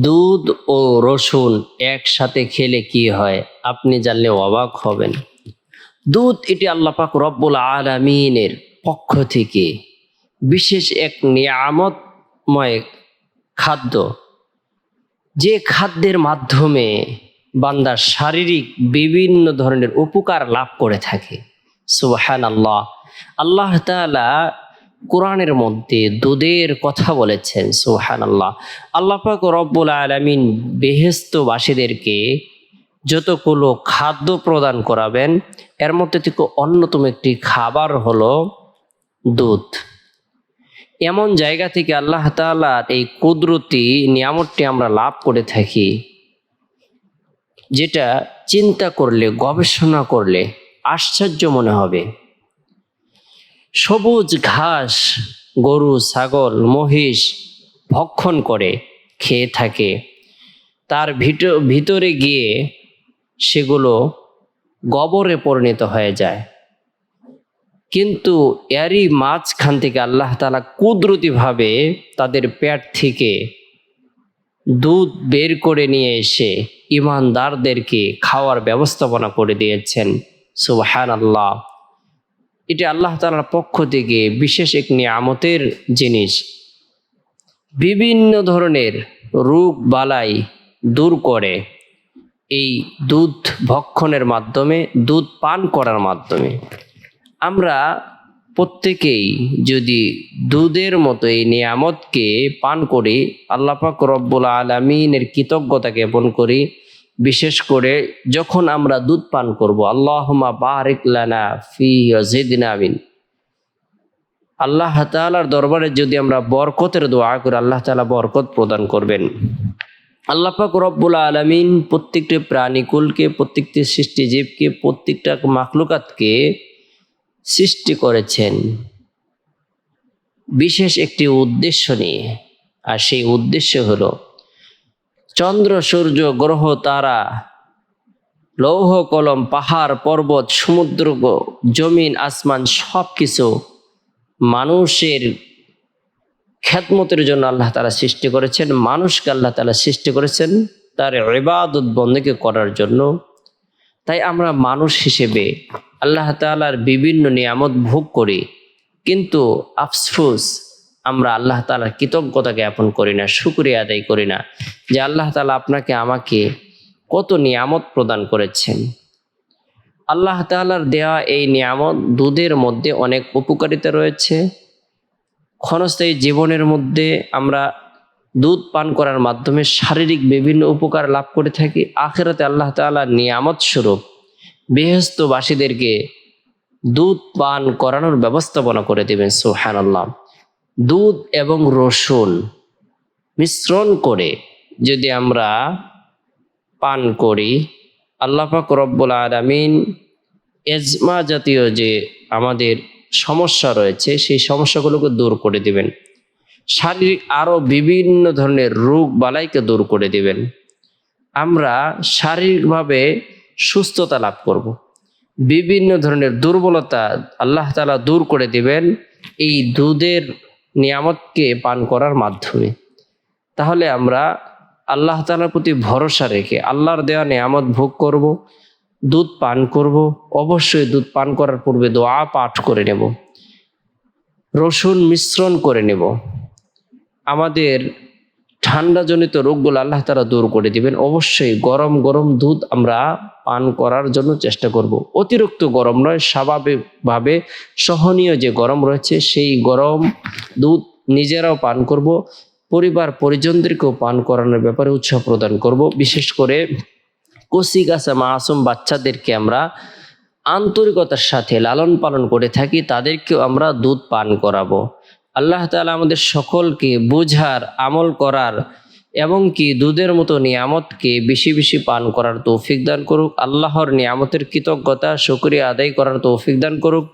দুধ ও রসুন একসাথে খেলে কি হয়? আপনি জানলে অবাক হবেন। দুধ এটি আল্লাপাক রব্বুল আলমিনের পক্ষ থেকে বিশেষ এক নিয়ামতময় খাদ্য। যে খাদ্যের মাধ্যমে বান্দার শারীরিক বিভিন্ন ধরনের উপকার লাভ করে থাকে। সুবাহান আল্লাহ আল্লাহ তাআলা কোরআনের মধ্যে দুধের কথা বলেছেন সোহান আল্লাহ আল্লাহ পাক রব্বুল আলমিন বেহেস্তবাসীদেরকে যতগুলো খাদ্য প্রদান করাবেন, এর মধ্যে থেকে অন্যতম একটি খাবার হলো দুধ। এমন জায়গা থেকে আল্লাহ তাআলার এই কুদরতি নিয়ামতটি আমরা লাভ করে থাকি, যেটা চিন্তা করলে, গবেষণা করলে আশ্চর্য মনে হবে। সবুজ ঘাস, গরু, ছাগল, মহিষ ভক্ষণ করে খেয়ে থাকে। তার ভিতরে গিয়ে সেগুলো গবরে পরিণত হয়ে যায়। কিন্তু এরই মাঝখান থেকে আল্লাহ তালা কুদরতিভাবে তাদের পেট থেকে দুধ বের করে নিয়ে এসে ইমানদারদেরকে খাওয়ার ব্যবস্থাপনা করে দিয়েছেন। সুবহান আল্লাহ এটি আল্লাহ তালার পক্ষ থেকে বিশেষ এক নিয়ামতের জিনিস। বিভিন্ন ধরনের রোগ বালাই দূর করে এই দুধ ভক্ষণের মাধ্যমে, দুধ পান করার মাধ্যমে। আমরা প্রত্যেকেই যদি দুধের মতো এই নিয়ামতকে পান করি আল্লাপাক রব্বুল আলমিনের কৃতজ্ঞতা জ্ঞাপন করি বিশেষ করে যখন আমরা দুধ পান করব আল্লাহমা বারিক লানা আল্লাহ তাআলার দরবারে যদি আমরা বরকতের দোয়া করি, আল্লাহ তাআলা বরকত প্রদান করবেন। আল্লাহ পাক রব্বুল আলমিন প্রত্যেকটি প্রাণীকুলকে, প্রত্যেকটি সৃষ্টিজীবকে প্রত্যেকটা মাকলুকাতকে সৃষ্টি করেছেন। বিশেষ একটি উদ্দেশ্য নিয়ে। আর সেই উদ্দেশ্য হলো চন্দ্র, সূর্য, গ্রহ, তারা, লৌহ, কলম, পাহাড়, পর্বত, সমুদ্র, জমিন, আসমান সব কিছু মানুষের খ্যাতমতের জন্য আল্লাহ তালা সৃষ্টি করেছেন। মানুষকে আল্লাহ তালা সৃষ্টি করেছেন তার ইবাদত বন্দকে করার জন্য। তাই আমরা মানুষ হিসেবে আল্লাহ তালার বিভিন্ন নিয়ামত ভোগ করি। কিন্তু আফসফুস আমরা আল্লাহ তালার কৃতজ্ঞতা জ্ঞাপন করি না, শুক্রিয়া আদায় করি না। যে আল্লাহ তালা আপনাকে, আমাকে কত নিয়ামত প্রদান করেছেন। আল্লাহ তালার দেওয়া এই নিয়ামত দুধের মধ্যে অনেক উপকারিতা রয়েছে। ক্ষণস্থায়ী জীবনের মধ্যে আমরা দুধ পান করার মাধ্যমে শারীরিক বিভিন্ন উপকার লাভ করে থাকি। আখেরাতে আল্লাহ তাআলা নিয়ামত স্বরূপ বেহস্তবাসীদেরকে দুধ পান করানোর ব্যবস্থাপনা করে দেবেন সোহান আল্লাহ দুধ এবং রসুন মিশ্রণ করে যদি আমরা পান করি, আল্লাহ পাক রব্বুল আলামিন এজমা জাতীয় যে আমাদের সমস্যা রয়েছে, সেই সমস্যাগুলোকে দূর করে দিবেন। শারীরিক আরও বিভিন্ন ধরনের রোগ বালাইকে দূর করে দিবেন। আমরা শারীরিকভাবে সুস্থতা লাভ করব। বিভিন্ন ধরনের দুর্বলতা আল্লাহ তালা দূর করে দিবেন এই দুধের নিয়ামতকে পান করার মাধ্যমে। তাহলে আমরা আল্লাহ তালার প্রতি ভরসা রেখে আল্লাহর দেওয়া নিয়ামত ভোগ করব, দুধ পান করব, অবশ্যই দুধ পান করার পূর্বে দোয়া পাঠ করে নেব, রসুন মিশ্রণ করে নেব। আমাদের ঠান্ডাজনিত রোগগুলো আল্লাহ তারা দূর করে দিবেন। অবশ্যই গরম গরম দুধ আমরা পান করার জন্য চেষ্টা করব। অতিরিক্ত গরম নয়, স্বাভাবিকভাবে সহনীয় যে গরম রয়েছে, সেই গরম দুধ নিজেরাও পান করব। পরিবার পরিজনদেরকেও পান করানোর ব্যাপারে উৎসাহ প্রদান করব। বিশেষ করে কচি গাছা মাসুম বাচ্চাদেরকে আমরা আন্তরিকতার সাথে লালন পালন করে থাকি, তাদেরকেও আমরা দুধ পান করাবো। আল্লাহ তালা আমাদের সকলকে বোঝার, আমল করার এবং কি দুধের মতো নিয়ামতকে বেশি বেশি পান করার তৌফিক দান করুক। আল্লাহর নিয়ামতের কৃতজ্ঞতা, শুকরিয়া আদায় করার তৌফিক দান করুক।